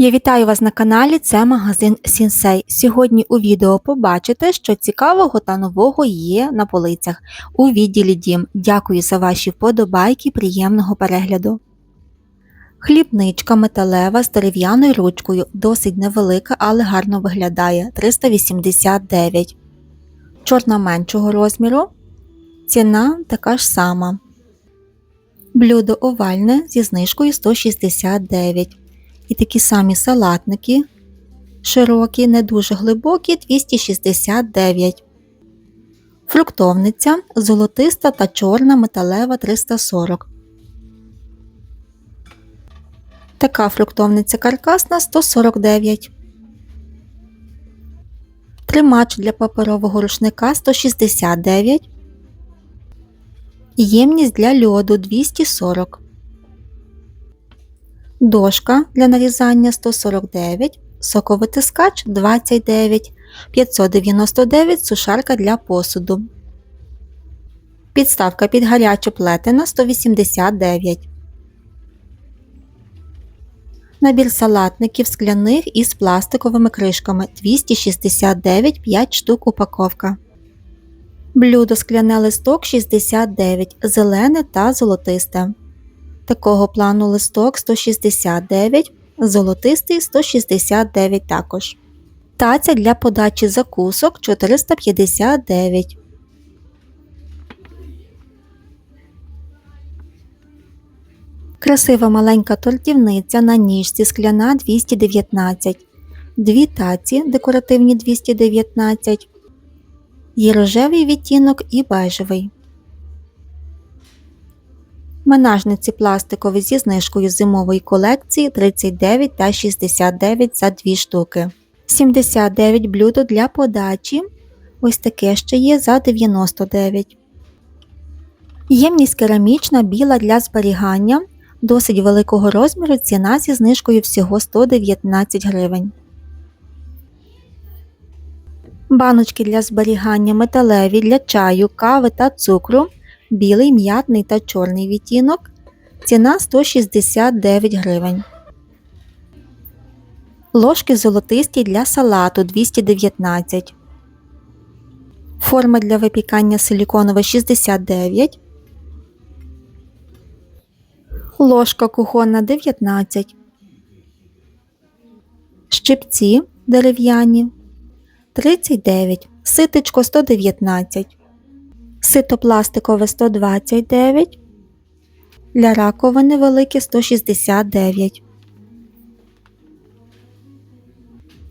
Я вітаю вас на каналі, це магазин Сінсей. Сьогодні у відео побачите, що цікавого та нового є на полицях у відділі Дім. Дякую за ваші вподобайки, приємного перегляду. Хлібничка металева з дерев'яною ручкою, досить невелика, але гарно виглядає 389. Чорна меншого розміру. Ціна така ж сама. Блюдо овальне зі знижкою 169. І такі самі салатники широкі, не дуже глибокі 269. Фруктовниця золотиста та чорна металева 340. Така фруктовниця каркасна 149. Тримач для паперового рушника 169. Ємність для льоду 240. Дошка для нарізання 149, соковитискач 29, 599 сушарка для посуду. Підставка під гарячу плетена 189. Набір салатників скляних із пластиковими кришками 269 5 штук упаковка. Блюдо скляне листок 69, зелене та золотисте. Такого плану листок 169, золотистий 169 також. Таця для подачі закусок 459. Красива маленька тортівниця на ніжці скляна 219. Дві таці декоративні 219. Є рожевий відтінок і бежевий. Менажниці пластикові зі знижкою зимової колекції 39 та 69 за 2 штуки. 79 блюдо для подачі. Ось таке ще є за 99. Ємність керамічна біла для зберігання. Досить великого розміру ціна зі знижкою всього 119 гривень. Баночки для зберігання металеві для чаю, кави та цукру білий, м'ятний та чорний відтінок. Ціна 169 гривень. Ложки золотисті для салату 219. Форма для випікання силіконова 69. Ложка кухонна 19. Щипці дерев'яні 39. Ситечко 119 сито пластикове 129, для раковини велике 169,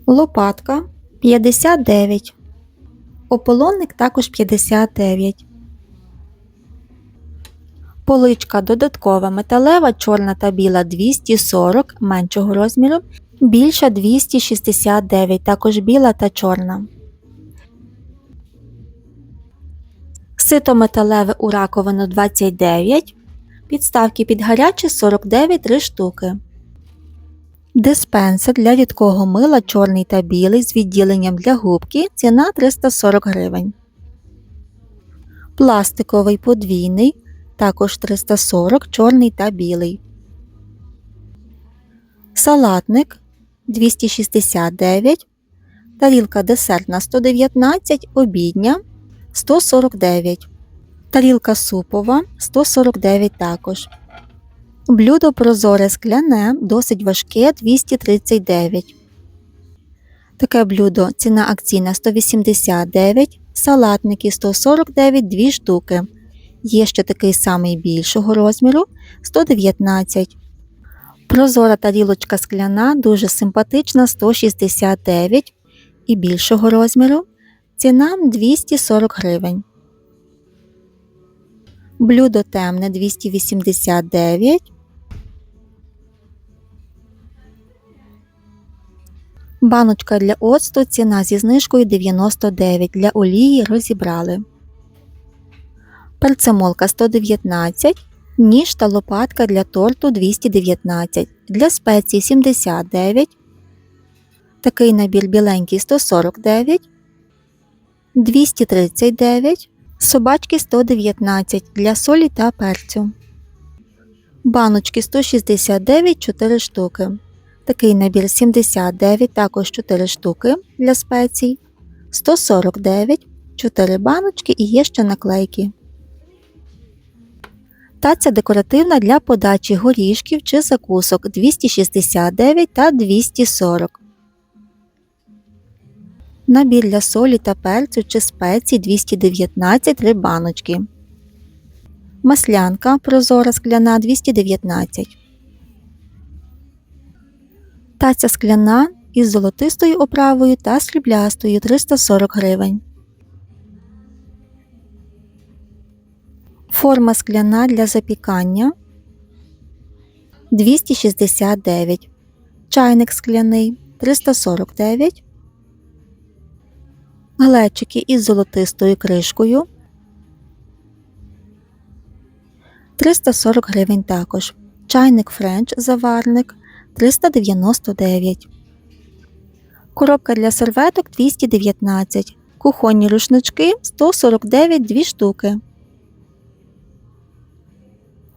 лопатка 59, ополонник також 59. Поличка додаткова металева, чорна та біла 240 меншого розміру, більша 269, також біла та чорна. Сито металеве у раковину 29, підставки під гаряче 49 3 штуки. Диспенсер для рідкого мила чорний та білий з відділенням для губки ціна 340 гривень. Пластиковий подвійний також 340 чорний та білий. Салатник 269. Тарілка десертна 119 обідня 149. Тарілка супова 149 також. Блюдо прозоре скляне, досить важке 239. Таке блюдо ціна акційна 189, салатники 149 2 штуки. Є ще такий самий більшого розміру 119. Прозора тарілочка скляна, дуже симпатична 169 і більшого розміру Ціна 240 гривень. Блюдо темне 289. Баночка для оцту ціна зі знижкою 99 для олії розібрали. Перцемолка 119, ніж та лопатка для торту 219, для спеції 79. Такий набір біленький 149. 239, собачки 119 для солі та перцю. Баночки 169 4 штуки. Такий набір 79, також 4 штуки для спецій, 149, 4 баночки і є ще наклейки. Таця декоративна для подачі горішків чи закусок 269 та 240. Набір для солі та перцю чи спецій 219 3 баночки. Маслянка прозора скляна 219. Таця скляна із золотистою оправою та сріблястою 340 гривень. Форма скляна для запікання 269. Чайник скляний 349. Глечики із золотистою кришкою 340 гривень також. Чайник френч заварник 399. Коробка для серветок 219. Кухонні рушнички 149 2 штуки.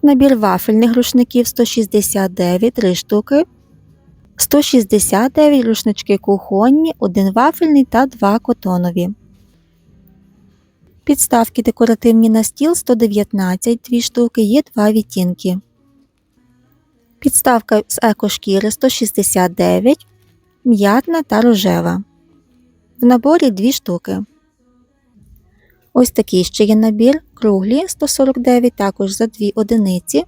Набір вафельних рушників 169 3 штуки. 169 рушнички кухонні, 1 вафельний та 2 котонові. Підставки декоративні на стіл 119 2 штуки, є 2 відтінки. Підставка з екошкіри 169, м'ятна та рожева. В наборі 2 штуки. Ось такий ще є набір круглі 149 також за 2 одиниці.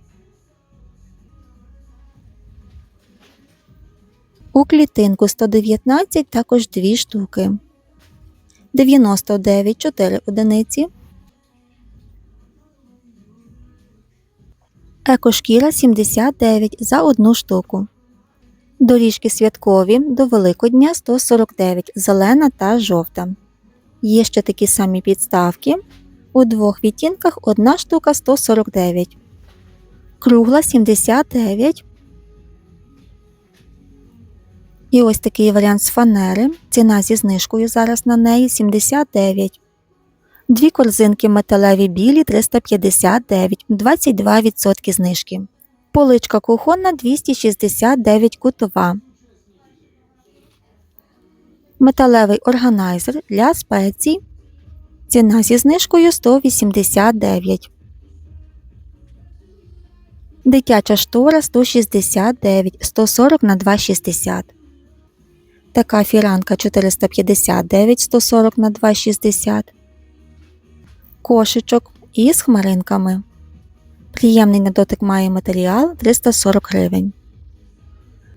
У клітинку 119 також 2 штуки. 99 4 одиниці. Екошкіра 79 за одну штуку. Доріжки святкові до Великодня 149 зелена та жовта. Є ще такі самі підставки. У двох відтінках одна штука 149. Кругла 79. І ось такий варіант з фанери. Ціна зі знижкою зараз на неї 79. Дві корзинки металеві білі 359, 22% знижки. Поличка кухонна 269 кутова. Металевий органайзер для спецій. Ціна зі знижкою 189. Дитяча штора 169 140 на 260. Така фіранка 459 140 на 260. Кошечок із хмаринками. Приємний на дотик має матеріал 340 гривень.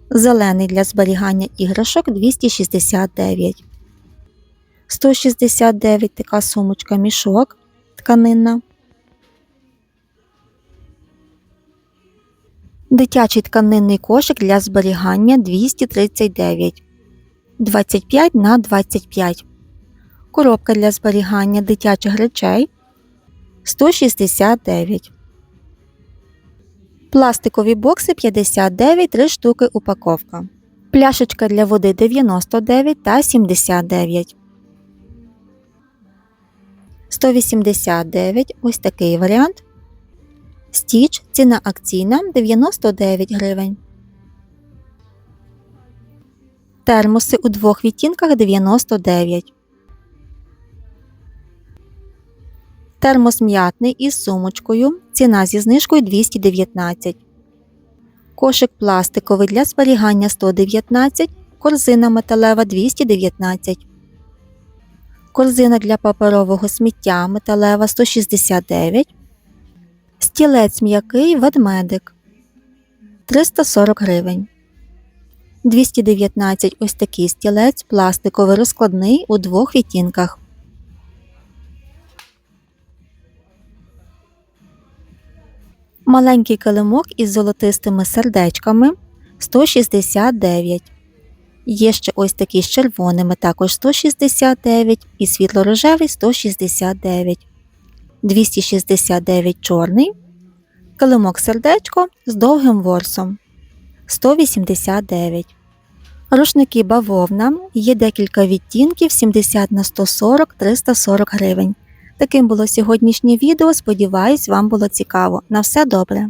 Зелений для зберігання іграшок 269. 169 така сумочка мішок тканинна. Дитячий тканинний кошик для зберігання 239. 25 на 25. Коробка для зберігання дитячих речей 169. Пластикові бокси 59 3 штуки упаковка. Пляшечка для води 99 та 79. 189 ось такий варіант. Стіч ціна акційна 99 гривень. Термоси у двох відтінках 99. Термос м'ятний із сумочкою. Ціна зі знижкою 219. Кошик пластиковий для зберігання 119. Корзина металева 219. Корзина для паперового сміття металева 169. Стілець м'який ведмедик 340 гривень. 219 ось такий стілець пластиковий розкладний у двох відтінках. Маленький килимок із золотистими сердечками 169. Є ще ось такі з червоними, також 169 і світло-рожевий 169. 269 чорний. Килимок сердечко з довгим ворсом 189. Рушники бавовна є декілька відтінків 70 на 140 340 гривень. Таким було сьогоднішнє відео. Сподіваюсь, вам було цікаво. На все добре!